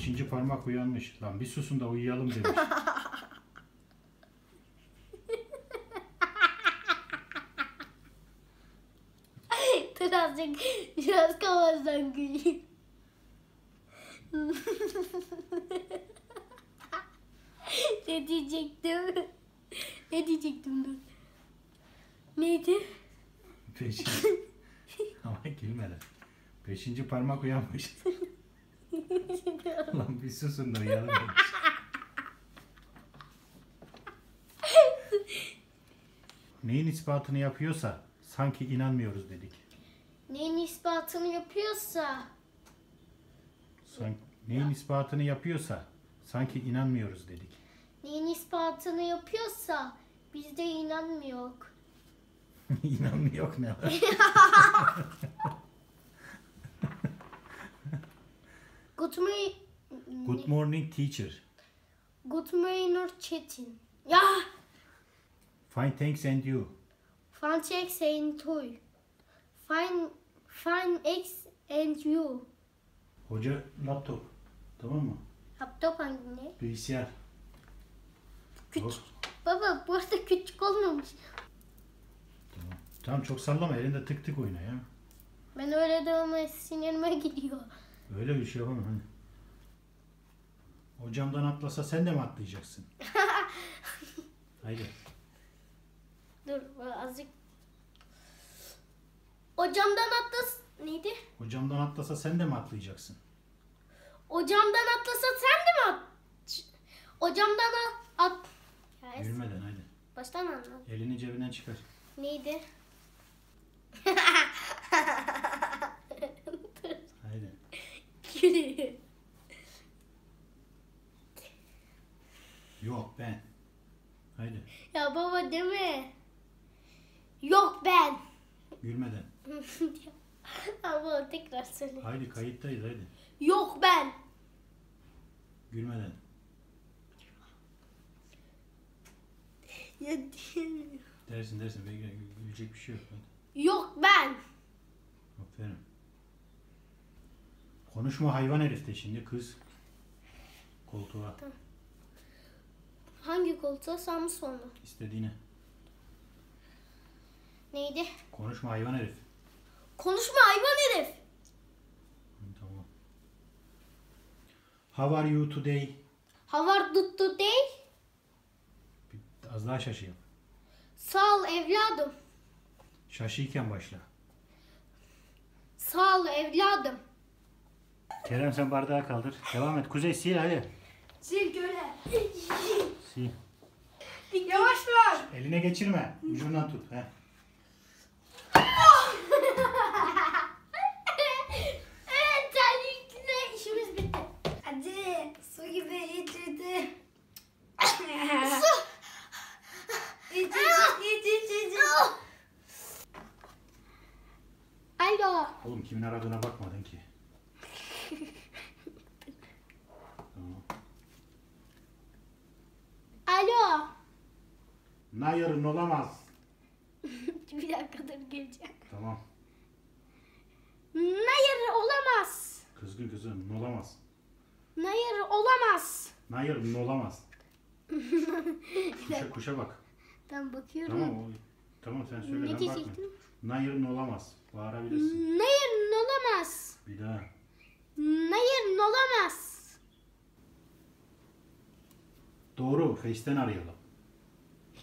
Beşinci parmak uyanmış. Lan bir susun da uyuyalım demiş. Dur azıcık biraz kafasından güleyim. ne diyecektim? Ne diyecektim dur. Neydi? Beşinci... Ama gülme lan. Beşinci parmak uyanmış. Lan bir susun da demiş. Neyin ispatını yapıyorsa sanki inanmıyoruz dedik. Neyin ispatını yapıyorsa Sanki, neyin ispatını yapıyorsa sanki inanmıyoruz dedik. Neyin ispatını yapıyorsa biz de inanmıyor. İnanmıyor ne var? Good morning. Good morning teacher. Good morning Çetin. Ya! Fine thanks and you. Fançek sayın toy. Fine, fine X and you. Hoca laptop. Tamam mı? Laptop hangi ne? Bilgisayar. Küçük. Yok. Baba bu arada küçük olmamış. Tamam. Tamam çok sallama elinde tık tık oyna ya. Ben öyle dövme sinirime gidiyor. Öyle bir şey yapamam hani. Hocamdan atlasa sen de mi atlayacaksın? Haydi. Dur azıcık. O camdan atlas... Neydi? Hocamdan atlasa sen de mi atlayacaksın? O camdan atlasa sen de mi at? O camdan at... Ya, es- Gülmeden haydi. baştan anlat. Elini cebinden çıkar. Neydi? Haydi. Gülüyor. Yok ben. Haydi. ya baba deme. Yok ben. Gülmeden. Ama tekrar söyle. Haydi kayıttayız haydi. Yok ben. Gülmeden. Ya diyemiyorum. Dersin dersin. Gü- Gülecek bir şey yok. Hadi. Yok ben. Aferin. Konuşma hayvan herif de şimdi kız. Koltuğa. Hangi koltuğa sağ mı sol mu? istediğine. Neydi? Konuşma hayvan herif. Konuşma hayvan herif. Tamam. How are you today? Havar tuttu değil. Bir- Az daha şaşıyım. Sağ ol evladım. Şaşıyken başla. Sağ ol evladım. Kerem sen bardağı kaldır. Devam et. Kuzey sil hadi. Sil göre. Sil. Yavaş ver. Eline geçirme. Ucundan tut. Heh. evet terlikle işimiz bitti. Hadi su gibi içirdi. su. İç iç iç iç iç. Alo. Oğlum kimin aradığına bakmadın ki. tamam. Alo. Nayarın olamaz. Bir dakika dur geleceğim. Tamam. Hayır olamaz. Kızgın kızın olamaz. Hayır olamaz. Nayarın olamaz. Kuşa, kuşa bak. Ben bakıyorum. Tamam o, Tamam sen söyle Ne ben diyecektim? Nayarın olamaz. Bağırabilirsin. Hayır olamaz. Bir daha. Hayır olamaz. Doğru. Face'ten arayalım.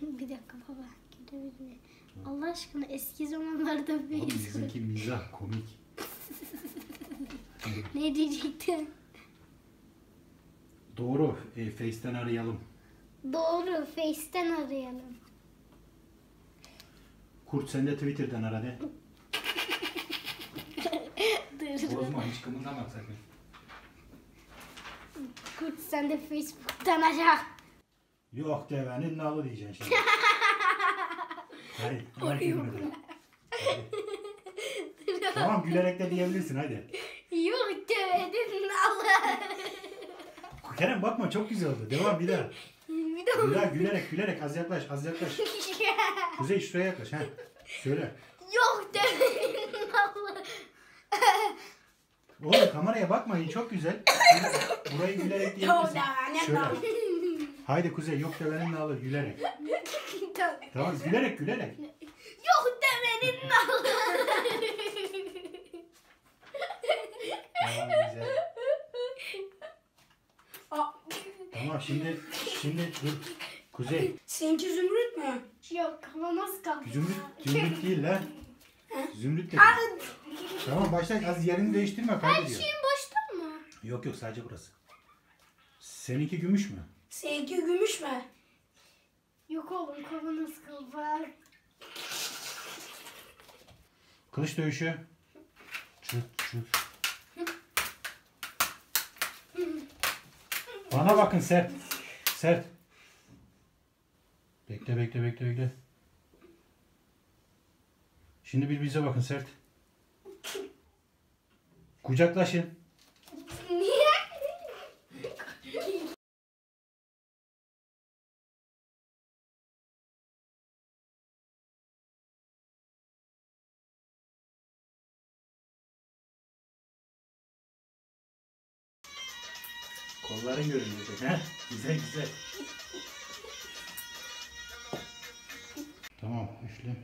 Bir dakika baba. Gidebilir miyim? Allah aşkına eski zamanlarda Oğlum bir bizimki mizah komik. ne diyecektin? Doğru. E, Face'ten arayalım. Doğru. Face'ten arayalım. Kurt sen de Twitter'dan ara de. Bozma hiç kımıldama sakın. Kurt sen de Facebook'tan ara. Yok devenin nalı diyeceksin şimdi. Hayır. Etme de. Hadi. Tamam gülerek de diyebilirsin hadi. Yok demedim Allah. Kerem bakma çok güzel oldu. Devam bir daha. Bir de Bir daha gülerek gülerek az yaklaş az yaklaş. Kuzey şuraya yaklaş. Ha. Söyle. Yok demedim Allah. Oğlum kameraya bakmayın çok güzel. Burayı gülerek diyebilirsin. Şöyle. Haydi Kuzey yok devenin ne alır gülerek. Tamam gülerek gülerek. Yok demenin nalı. Tamam güzel. Aa, Tamam şimdi şimdi dur. Kuzey. Seninki zümrüt mü? Yok ama nasıl kaldı? Zümrüt, zümrüt değil lan. Zümrüt dedi. Tamam başla az yerini değiştirme Her kaybediyor. şeyin boşta mı? Yok yok sadece burası. Seninki gümüş mü? Seninki gümüş mü? Yok oğlum kafanız kaldı. Kılıç dövüşü. Çıt çıt. Bana bakın sert. Sert. Bekle bekle bekle bekle. Şimdi birbirinize bakın sert. Kucaklaşın. Kolların görünüyor. He? Güzel güzel. Tamam üfle.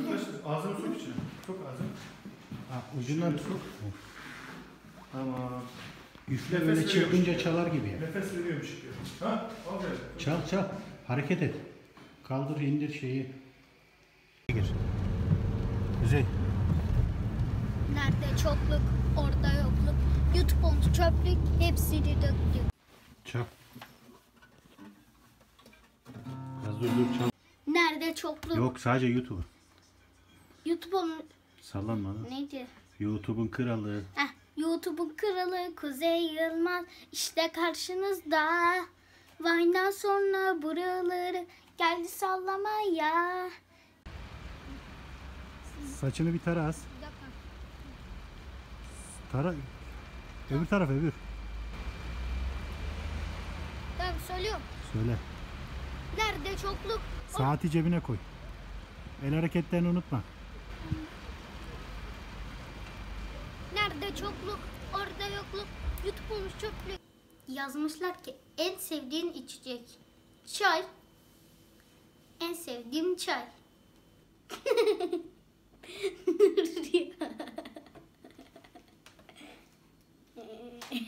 Yaklaş, ağzını sok içine. Sok ağzını. Ha, ucundan tut. Tamam. Üfle Nefes böyle veriyormuş çırpınca gibi. çalar gibi. yap. Nefes veriyormuş gibi. Ha? Aferin. Çal çal. Hareket et. Kaldır indir şeyi. Gir. Kuzey. Nerede çokluk, orada yokluk. YouTube çöplük, hepsini döktük. Çal. Biraz dur dur çal. Nerede çokluk? Yok sadece YouTube. YouTube'un Sallanma lan. neydi? YouTube'un kralı. Heh, YouTube'un kralı Kuzey Yılmaz işte karşınızda. Vine'dan sonra buraları geldi sallamaya. Saçını bir tara az. Bir dakika. Tara. Öbür taraf öbür. Tamam söylüyorum. Söyle. Nerede çokluk? Saati cebine koy. El hareketlerini unutma. Nerede çokluk, orada yokluk. YouTube'un çöplük. Yazmışlar ki en sevdiğin içecek. Çay. En sevdiğim çay.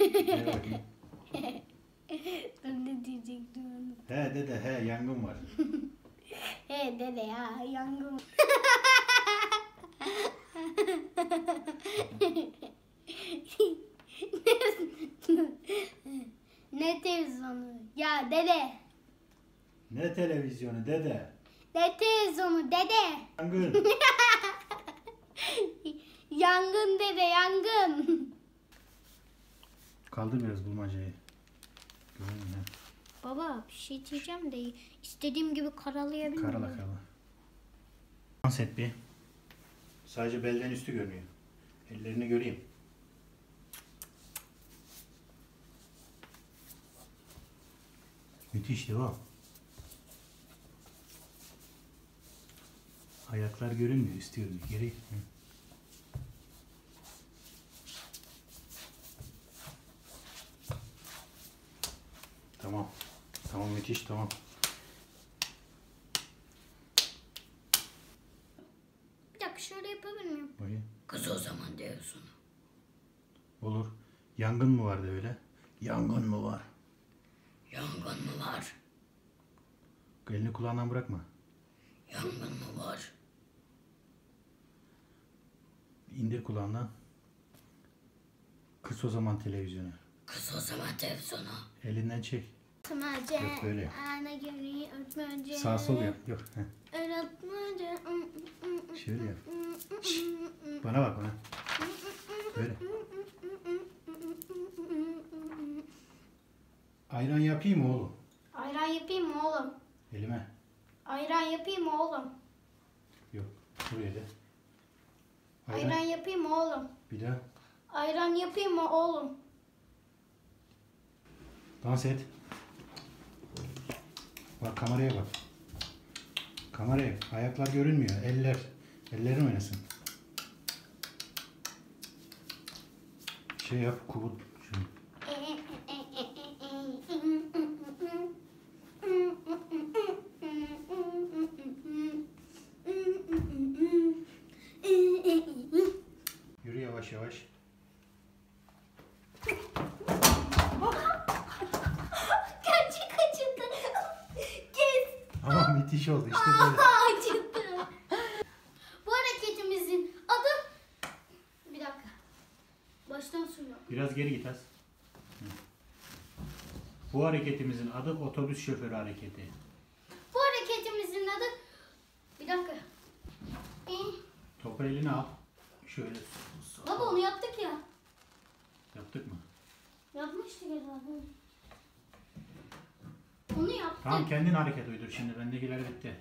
Ben ne diyecektim onu? He dede he yangın var. He dede ya yangın. ne televizyonu? Ya dede. Ne televizyonu dede? Ne televizyonu dede? Yangın. Yangın dede yangın. Kaldır biraz bulmacayı. Görünmüyor. Baba bir şey diyeceğim de istediğim gibi karalayabilir Karala miyim? karala. Dans et bir. Sadece belden üstü görünüyor. Ellerini göreyim. Müthiş devam. Ayaklar görünmüyor istiyorum. Geri. Hı. Tamam. Tamam müthiş tamam. Bir dakika şöyle yapabilir miyim? Bakayım. Kız o zaman diyorsun. Olur. Yangın mı vardı öyle? Yangın mı var? Yangın mı var? Elini kulağından bırakma. Yangın mı var? İndir kulağından. Kıs o zaman televizyonu. Kız o zaman televizyonu. Elinden çek. Öğretmence, Yok, böyle. ana. Sağ sol yap. Yok. heh. Şöyle yap. Şşt. Bana bak bana. Böyle. Ayran yapayım mı oğlum? Ayran yapayım mı oğlum? Elime. Ayran yapayım mı oğlum? Yok. Buraya da. Ayran. Ayran yapayım mı oğlum? Bir daha. Ayran yapayım mı oğlum? Dans et. Bak kameraya bak. Kameraya. Ayaklar görünmüyor. Eller. Ellerin oynasın. Şey yap kuvut. Müthiş oldu işte böyle. Acıdı. Bu hareketimizin adı... Bir dakika. Baştan söylüyorum. Biraz geri git az. Bu hareketimizin adı otobüs şoförü hareketi. Bu hareketimizin adı... Bir dakika. Ee, Topu eline al. Şöyle Baba onu yaptık ya. yaptık mı? Yapmıştık herhalde. Onu yaptık. Tamam kendin hareket uydur şimdi. Bendekiler bitti.